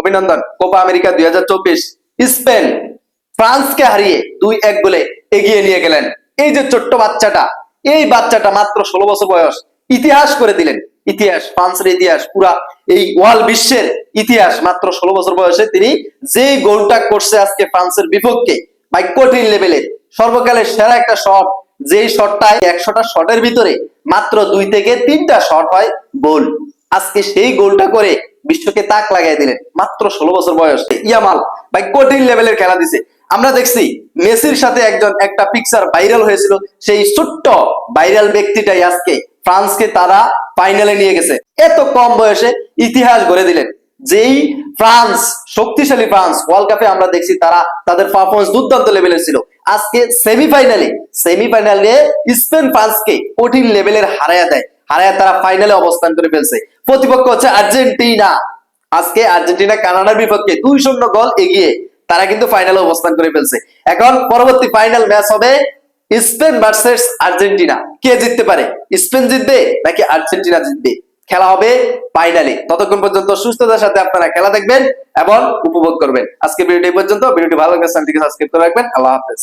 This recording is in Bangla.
অভিনন্দন। কোপা আমেরিকা দুই স্পেন ফ্রান্সকে হারিয়ে দুই এক গোলে এগিয়ে নিয়ে গেলেন। এই যে ছোট্ট বাচ্চাটা, এই বাচ্চাটা মাত্র ষোলো বছর বয়স, ইতিহাস করে দিলেন। ইতিহাস, ফ্রান্সের ইতিহাস, পুরা এই ওয়ার্ল্ড বিশ্বের ইতিহাস মাত্র ষোলো বছর বয়সে তিনি যে গোলটা করছে আজকে ফ্রান্সের বিপক্ষে, ভাই, কঠিন লেভেলে, সর্বকালের সেরা একটা শট, যেই শটটায় একশোটা শটের ভিতরে মাত্র দুই থেকে তিনটা শট হয় গোল। আজকে সেই গোলটা করে বিশ্বকে তাক লাগাই দিলেন। মাত্র ষোলো বছর বয়স। ইয়ামাল ভাই কঠিন লেভেলের খেলা দিছে। আমরা দেখছি মেসির সাথে একজন একটা পিকচার ভাইরাল হয়েছিল। সেই ছোট্ট ভাইরাল ব্যক্তিটাই আজকে ফ্রান্সকে তারা ফাইনালে নিয়ে গেছে। এত কম বয়সে ইতিহাস গড়ে দিলেন। যেই ফ্রান্স, শক্তিশালী ফ্রান্স ওয়ার্ল্ড কাপে আমরা দেখছি তারা তাদের পারফরমেন্স দুর্দান্ত লেভেলের ছিল। আজকে সেমিফাইনালে সেমিফাইনালে স্পেন ফ্রান্সকে কঠিন লেভেলের হারায়া দেয়। হারায়া তারা ফাইনালে অবস্থান করে ফেলছে। প্রতিপক্ষ হচ্ছে আর্জেন্টিনা। আজকে আর্জেন্টিনা, কানাডার বিপক্ষে দুই শূন্য গোল এগিয়ে তারা কিন্তু ফাইনালে অবস্থান করে ফেলছে। এখন পরবর্তী ফাইনাল ম্যাচ হবে স্পেন ভার্সেস আর্জেন্টিনা। কে জিততে পারে? স্পেন জিতবে নাকি আর্জেন্টিনা জিতবে? খেলা হবে ফাইনালে ততক্ষণ পর্যন্ত সুস্থতার সাথে আপনারা খেলা দেখবেন এবং উপভোগ করবেন। আজকে ভিডিওটি পর্যন্ত। ভিডিওটি ভালো লাগলে সাবস্ক্রাইব করে রাখবেন। আল্লাহ হাফেজ।